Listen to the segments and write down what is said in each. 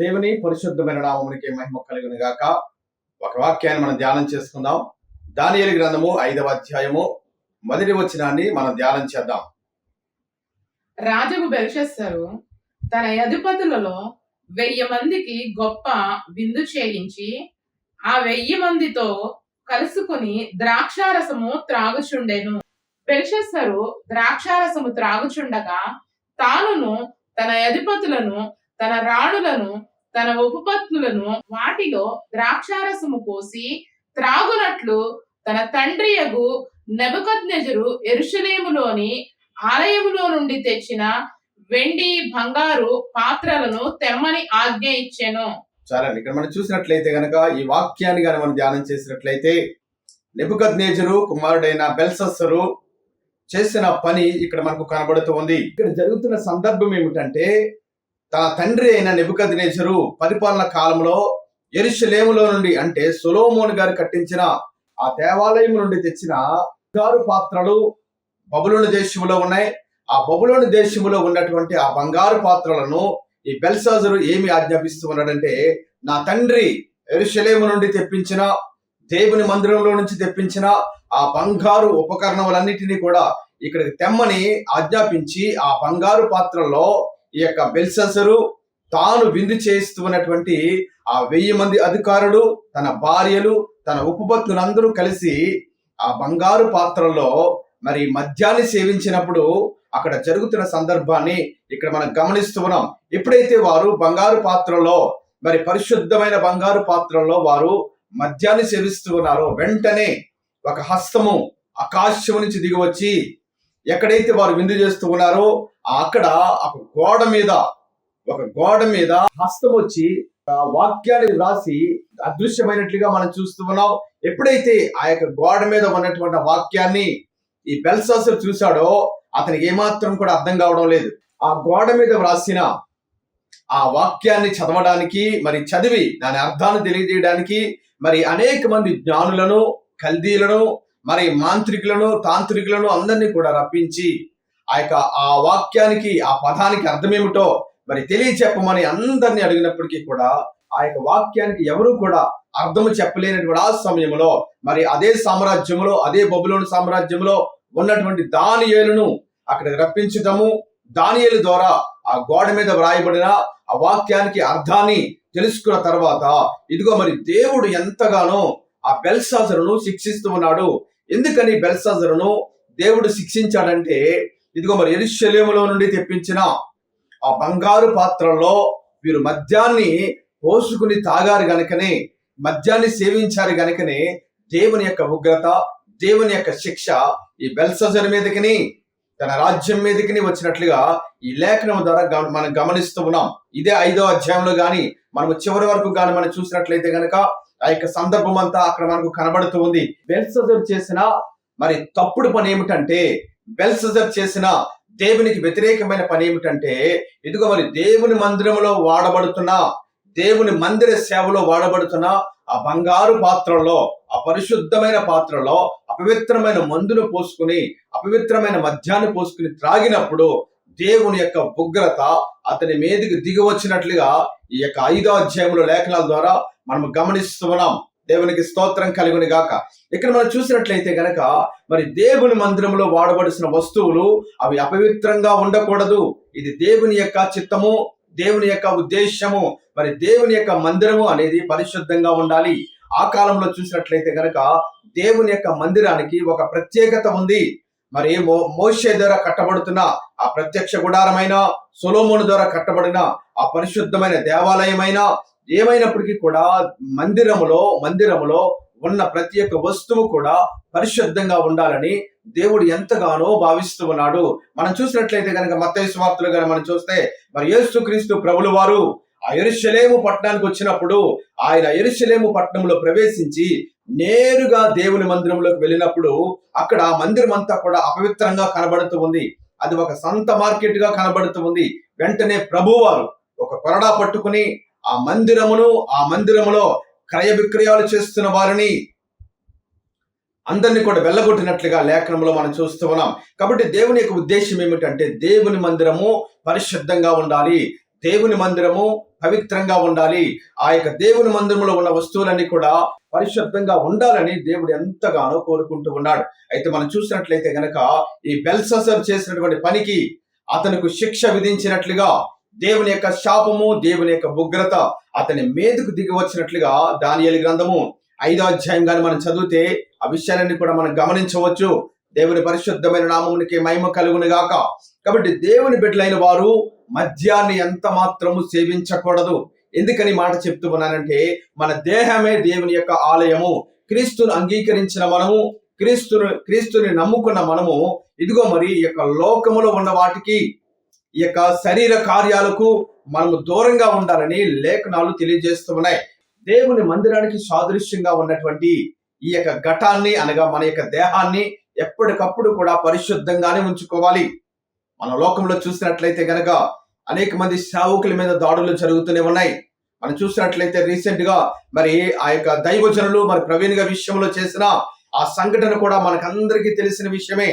దేవుని పరిశుద్ధమైన నామమునికి మహిమ కలుగును గాక. ఒక వాక్యాన్ని మనం ధ్యానం చేసుకుందాం. దానియేలు గ్రంథము ఐదవ అధ్యాయము. మొదటి వచనాన్ని మనం ధ్యానం చేద్దాం. రాజుకు బెల్షస్సరు తన అధిపతులలో వెయ్యి మందికి గొప్ప విందు చేయించి ఆ వెయ్యి మందితో కలుసుకుని ద్రాక్షారసము త్రాగుచుండెను. బెల్షస్సరు ద్రాక్షారసము త్రాగుచుండగా తానును తన అధిపతులను తన రాణులను తన ఉపపత్నులను వాటిలో ద్రాక్షారసము పోసి త్రాగునట్లు తన తండ్రియగు నెబుకద్నెజరు ఎరుషలేములోని ఆలయములో నుండి తెచ్చిన వెండి బంగారు పాత్రలను తెమ్మని ఆజ్ఞ ఇచ్చాను. చాలా ఇక్కడ మనం చూసినట్లయితే గనక ఈ వాక్యాన్ని గనక మనం ధ్యానం చేసినట్లయితే నెబుకద్నేజరు కుమారుడైన బెల్సస్సరు చేసిన పని ఇక్కడ మనకు కనబడుతూ ఉంది. ఇక్కడ జరుగుతున్న సందర్భం ఏమిటంటే తన తండ్రి అయిన నెబుకద్నేజరు పరిపాలన కాలంలో ఎరుషలేములో నుండి అంటే సులోమోన్ గారు కట్టించిన ఆ దేవాలయం నుండి తెచ్చిన బంగారు పాత్రలు బబులోని దేశంలో ఉన్నాయి. ఆ బబులోని దేశంలో ఉన్నటువంటి ఆ బంగారు పాత్రలను ఈ బెల్సాజరు ఏమి ఆజ్ఞాపిస్తూ ఉన్నాడంటే నా తండ్రి ఎరుషలేము నుండి తెప్పించిన దేవుని మందిరంలో నుంచి తెప్పించిన ఆ బంగారు ఉపకరణములన్నిటినీ కూడా ఇక్కడికి తెమ్మని ఆజ్ఞాపించి ఆ బంగారు పాత్రలో ఈ యొక్క బెల్ససరు తాను విందు చేస్తున్నటువంటి ఆ వెయ్యి మంది అధికారులు తన భార్యలు తన ఉపపత్నులందరూ కలిసి ఆ బంగారు పాత్రలో మరి మద్యాన్ని సేవించినప్పుడు అక్కడ జరుగుతున్న సందర్భాన్ని ఇక్కడ మనం గమనిస్తూ ఉన్నాం. ఎప్పుడైతే వారు బంగారు పాత్రలో మరి పరిశుద్ధమైన బంగారు పాత్రలో వారు మద్యాన్ని సేవిస్తూ ఉన్నారో వెంటనే ఒక హస్తము ఆకాశం నుంచి దిగి వచ్చి ఎక్కడైతే వారు విందు చేస్తూ ఉన్నారో అక్కడ ఒక గోడ మీద ఒక గోడ మీద హస్తం వచ్చి ఆ వాక్యాన్ని రాసి అదృశ్యమైనట్లుగా మనం చూస్తూ ఉన్నాం. ఎప్పుడైతే ఆ యొక్క గోడ మీద ఉన్నటువంటి వాక్యాన్ని ఈ బెల్సాసర్ చూశాడో అతనికి ఏమాత్రం కూడా అర్థం కావడం లేదు. ఆ గోడ మీద వ్రాసిన ఆ వాక్యాన్ని చదవడానికి మరి చదివి దాని అర్థాన్ని తెలియజేయడానికి మరి అనేక మంది జ్ఞానులను కల్దీలను మరి మాంత్రికులను తాంత్రికులను అందరినీ కూడా రప్పించి ఆ యొక్క ఆ వాక్యానికి ఆ పదానికి అర్థమేమిటో మరి తెలియచెప్పమని అందరినీ అడిగినప్పటికీ కూడా ఆ యొక్క వాక్యానికి ఎవరు కూడా అర్థము చెప్పలేనటువంటి ఆ సమయంలో మరి అదే సామ్రాజ్యంలో అదే బబులోని సామ్రాజ్యంలో ఉన్నటువంటి దానియేలును అక్కడికి రప్పించటము దానియేలు ద్వారా ఆ గోడ మీద వ్రాయబడిన ఆ వాక్యానికి అర్థాన్ని తెలుసుకున్న తర్వాత ఇదిగో మరి దేవుడు ఎంతగానో ఆ బెల్సాజరును శిక్షిస్తూ ఉన్నాడు ఎందుకని బెల్సాజరును దేవుడు శిక్షించాడంటే ఇదిగో మరి ఎరుశల్యములో నుండి తెప్పించిన ఆ బంగారు పాత్రలో వీరు మద్యాన్ని పోసుకుని తాగారు గనుకనే మద్యాన్ని సేవించారు గనుకనే దేవుని యొక్క ఉగ్రత దేవుని యొక్క శిక్ష ఈ బెల్సజర్ మీదకిని తన రాజ్యం మీదకిని వచ్చినట్లుగా ఈ లేఖనం ద్వారా మనం గమనిస్తూ ఉన్నాం. ఇదే ఐదో అధ్యాయంలో గాని మనము చివరి వరకు గాని మనం చూసినట్లయితే గనక ఆ యొక్క సందర్భం అంతా అక్కడ మనకు కనబడుతూ ఉంది. వెల్సజర్ చేసిన మరి తప్పుడు పని ఏమిటంటే వెల్సజర్ చేసిన దేవునికి వ్యతిరేకమైన పని ఏమిటంటే ఇదిగో మరి దేవుని మందిరంలో వాడబడుతున్న దేవుని మందిర సేవలో వాడబడుతున్న ఆ బంగారు పాత్రలో ఆ పరిశుద్ధమైన పాత్రలో అపవిత్రమైన మందును పోసుకుని అపవిత్రమైన మద్యాన్ని పోసుకుని త్రాగినప్పుడు దేవుని యొక్క ఉగ్రత అతని మీదకి దిగి వచ్చినట్లుగా ఈ యొక్క ఐదో అధ్యాయముల లేఖనాల ద్వారా మనం గమనిస్తున్నాం దేవునికి స్తోత్రం కలుగుని గాక. ఇక్కడ మనం చూసినట్లయితే గనక మరి దేవుని మందిరంలో వాడబడిసిన వస్తువులు అవి అపవిత్రంగా ఉండకూడదు. ఇది దేవుని యొక్క చిత్తము దేవుని యొక్క ఉద్దేశము మరి దేవుని యొక్క మందిరము అనేది పరిశుద్ధంగా ఉండాలి. ఆ కాలంలో చూసినట్లయితే గనక దేవుని యొక్క మందిరానికి ఒక ప్రత్యేకత ఉంది. మరి మో మోషే ద్వారా కట్టబడుతున్న ఆ ప్రత్యక్ష గుడారమైన సొలోమోను ద్వారా కట్టబడిన ఆ పరిశుద్ధమైన దేవాలయమైన ఏమైనప్పటికీ కూడా మందిరములో మందిరములో ఉన్న ప్రతి ఒక్క వస్తువు కూడా పరిశుద్ధంగా ఉండాలని దేవుడు ఎంతగానో భావిస్తూ ఉన్నాడు. మనం చూసినట్లయితే కనుక మత్తయి స్వార్థలు కనుక మనం చూస్తే మరి యేసుక్రీస్తు ప్రభులు వారు ఆ ఎరుశలేము పట్టణానికి వచ్చినప్పుడు ఆయన ఎరుశలేము పట్టణంలో ప్రవేశించి నేరుగా దేవుని మందిరంలోకి వెళ్ళినప్పుడు అక్కడ ఆ మందిరం అంతా కూడా అపవిత్రంగా కనబడుతూ ఉంది. అది ఒక సంత మార్కెట్గా కనబడుతూ ఉంది. వెంటనే ప్రభువారు ఒక కొరడా పట్టుకుని ఆ మందిరమును ఆ మందిరములో క్రయ విక్రయాలు చేస్తున్న వారిని అందరినీ కూడా వెళ్ళగొట్టినట్లుగా లేఖనంలో మనం చూస్తూ ఉన్నాం. కాబట్టి దేవుని యొక్క ఉద్దేశం ఏమిటంటే దేవుని మందిరము పరిశుద్ధంగా ఉండాలి. దేవుని మందిరము పవిత్రంగా ఉండాలి. ఆ యొక్క దేవుని మందిరంలో ఉన్న వస్తువులన్నీ కూడా పరిశుద్ధంగా ఉండాలని దేవుడు ఎంతగానో కోరుకుంటూ ఉన్నాడు. అయితే మనం చూసినట్లయితే గనక ఈ బెల్ససర్ చేసినటువంటి పనికి అతనికి శిక్ష విధించినట్లుగా దేవుని యొక్క శాపము దేవుని యొక్క ఉగ్రత అతని మీదకు దిగి వచ్చినట్లుగా దానియలి గ్రంథము ఐదో అధ్యాయం కానీ మనం చదివితే ఆ విషయాలన్నీ కూడా మనం గమనించవచ్చు. దేవుని పరిశుద్ధమైన నామమునికి మహిమ కలుగును గాక. కాబట్టి దేవుని బిడ్డలైన వారు మద్యాన్ని ఎంత మాత్రము సేవించకూడదు. ఎందుకని మాట చెప్తూ ఉన్నానంటే మన దేహమే దేవుని యొక్క ఆలయము. క్రీస్తును అంగీకరించిన మనము క్రీస్తును క్రీస్తుని నమ్ముకున్న మనము ఇదిగో మరి ఈ యొక్క లోకములో ఉన్న వాటికి ఈ యొక్క శరీర కార్యాలకు మనము దూరంగా ఉండాలని లేఖనాలు తెలియజేస్తూ ఉన్నాయి. దేవుని మందిరానికి సాదృశ్యంగా ఉన్నటువంటి ఈ యొక్క ఘటాన్ని అనగా మన యొక్క దేహాన్ని ఎప్పటికప్పుడు కూడా పరిశుద్ధంగానే ఉంచుకోవాలి. మన లోకంలో చూసినట్లయితే గనక అనేక మంది సేవకుల మీద దాడులు జరుగుతూనే ఉన్నాయి. మనం చూసినట్లయితే రీసెంట్గా మరి ఆ యొక్క దైవజనులు మరి ప్రవీణ్ గారి విషయంలో చేసిన ఆ సంఘటన కూడా మనకందరికీ తెలిసిన విషయమే.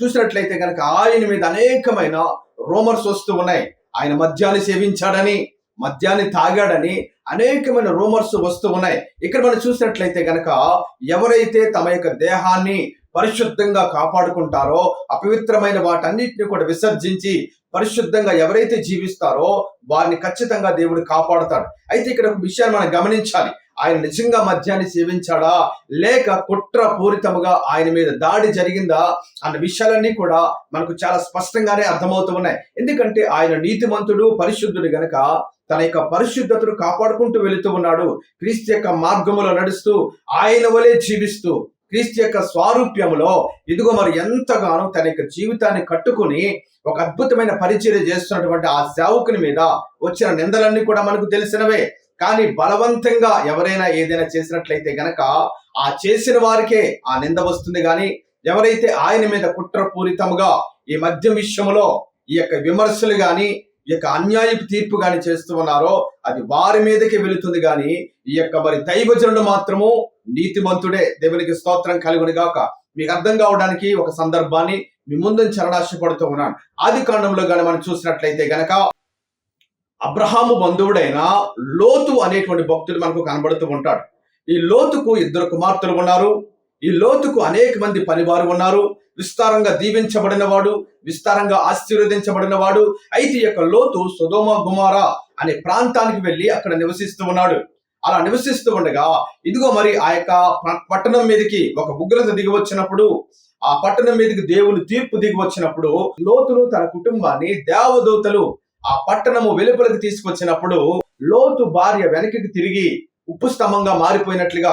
చూసినట్లయితే గనక ఆయన మీద అనేకమైన రూమర్స్ వస్తూ ఉన్నాయి. ఆయన మద్యాన్ని సేవించాడని మద్యాన్ని తాగాడని అనేకమైన రూమర్స్ వస్తూ ఉన్నాయి. ఇక్కడ మనం చూసినట్లయితే కనుక ఎవరైతే తమ యొక్క దేహాన్ని పరిశుద్ధంగా కాపాడుకుంటారో అపవిత్రమైన వాటన్నిటిని కూడా విసర్జించి పరిశుద్ధంగా ఎవరైతే జీవిస్తారో వారిని ఖచ్చితంగా దేవుడు కాపాడుతాడు. అయితే ఇక్కడ ఒక విషయాన్ని మనం గమనించాలి. ఆయన నిజంగా మద్యాన్ని సేవించాడా? లేక కుట్ర పూరితముగా ఆయన మీద దాడి జరిగిందా? అన్న విషయాలన్నీ కూడా మనకు చాలా స్పష్టంగానే అర్థమవుతూ ఉన్నాయి. ఎందుకంటే ఆయన నీతిమంతుడు పరిశుద్ధుడు గనక తన యొక్క పరిశుద్ధతను కాపాడుకుంటూ వెళుతూ ఉన్నాడు. క్రీస్తు యొక్క మార్గములో నడుస్తూ ఆయన వలె జీవిస్తూ క్రీస్తు యొక్క స్వారూప్యములో ఇదిగో మరి ఎంతగానో తన యొక్క జీవితాన్ని కట్టుకుని ఒక అద్భుతమైన పరిచర్య చేస్తున్నటువంటి ఆ సేవకుని మీద వచ్చిన నిందలన్నీ కూడా మనకు తెలిసినవే. కానీ బలవంతంగా ఎవరైనా ఏదైనా చేసినట్లయితే గనక ఆ చేసిన వారికే ఆ నింద వస్తుంది కానీ ఎవరైతే ఆయన మీద కుట్రపూరితముగా ఈ మద్యం విషయంలో ఈ యొక్క విమర్శలు గాని ఈ యొక్క అన్యాయపు తీర్పు గాని చేస్తూ ఉన్నారో అది వారి మీదకి వెళుతుంది కానీ ఈ యొక్క మరి దైవజనుడు మాత్రము నీతిమంతుడే దేవునికి స్తోత్రం కలుగుని గాక. మీకు అర్థం కావడానికి ఒక సందర్భాన్ని మీ ముందు చరణాశపడుతూ ఉన్నాను. ఆది కాండంలో కానీ మనం చూసినట్లయితే గనక అబ్రహాము బంధువుడైన లోతు అనేటువంటి భక్తుడు మనకు కనబడుతూ ఉంటాడు. ఈ లోతుకు ఇద్దరు కుమార్తెలు ఉన్నారు. ఈ లోతుకు అనేక మంది పనివారు ఉన్నారు. విస్తారంగా దీవించబడిన వాడు విస్తారంగా ఆశీర్వదించబడిన వాడు. అయితే ఈ యొక్క లోతు సుధోమ గుమారా అనే ప్రాంతానికి వెళ్ళి అక్కడ నివసిస్తూ ఉన్నాడు. అలా నివసిస్తూ ఉండగా ఇదిగో మరి ఆ యొక్క పట్టణం మీదకి ఒక ఉగ్రత దిగి వచ్చినప్పుడు ఆ పట్టణం మీదకి దేవుని తీర్పు దిగి వచ్చినప్పుడు లోతులు తన కుటుంబాన్ని దేవదూతలు ఆ పట్టణము వెలుపలికి తీసుకొచ్చినప్పుడు లోతు భార్య వెనక్కి తిరిగి ఉప్పు స్తంభంగా మారిపోయినట్లుగా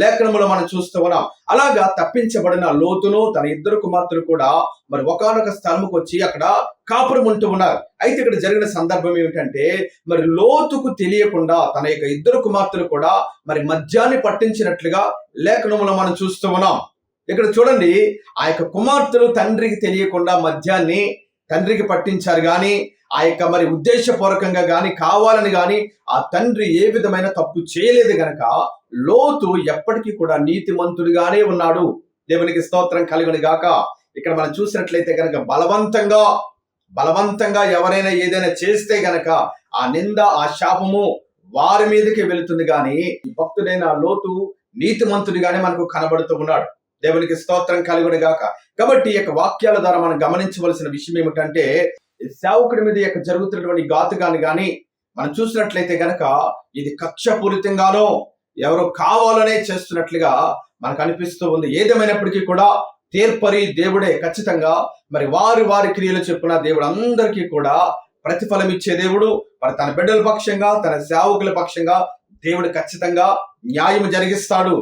లేఖనములో మనం చూస్తూ ఉన్నాం. అలాగా తప్పించబడిన లోతును తన ఇద్దరు కుమార్తెలు కూడా మరి ఒకనొక స్థలముకు వచ్చి అక్కడ కాపురం ఉంటూ ఉన్నారు. అయితే ఇక్కడ జరిగిన సందర్భం ఏమిటంటే మరి లోతుకు తెలియకుండా తన యొక్క ఇద్దరు కుమార్తెలు కూడా మరి మద్యాన్ని పట్టించినట్లుగా లేఖనములో మనం చూస్తూ ఉన్నాం. ఇక్కడ చూడండి ఆ యొక్క కుమార్తెలు తండ్రికి తెలియకుండా మద్యాన్ని తండ్రికి పట్టించారు కానీ ఆ యొక్క మరి ఉద్దేశపూర్వకంగా కానీ కావాలని కానీ ఆ తండ్రి ఏ విధమైన తప్పు చేయలేదు గనక లోతు ఎప్పటికీ కూడా నీతిమంతుడిగానే ఉన్నాడు. దేవునికి స్తోత్రం కలుగుని గాక. ఇక్కడ మనం చూసినట్లయితే కనుక బలవంతంగా బలవంతంగా ఎవరైనా ఏదైనా చేస్తే గనక ఆ నింద ఆ శాపము వారి మీదకి వెళుతుంది కానీ ఈ భక్తుడైన లోతు నీతిమంతుడిగానే మనకు కనబడుతూ ఉన్నాడు. దేవునికి స్తోత్రం కలుగుడు గాక. కాబట్టి ఈ యొక్క వాక్యాల ద్వారా మనం గమనించవలసిన విషయం ఏమిటంటే ఈ సేవకుడి మీద యొక్క జరుగుతున్నటువంటి ఘాతుగాని గాని మనం చూసినట్లయితే గనక ఇది కక్షపూరితంగానో ఎవరో కావాలనే చేస్తున్నట్లుగా మనకు అనిపిస్తూ ఉంది. ఏదేమైనప్పటికీ కూడా తీర్పరి దేవుడే ఖచ్చితంగా మరి వారి వారి క్రియలు చెప్పున దేవుడు అందరికీ కూడా ప్రతిఫలం ఇచ్చే దేవుడు. మరి తన బిడ్డల పక్షంగా తన సేవకుల పక్షంగా దేవుడు ఖచ్చితంగా న్యాయం జరిగిస్తాడు.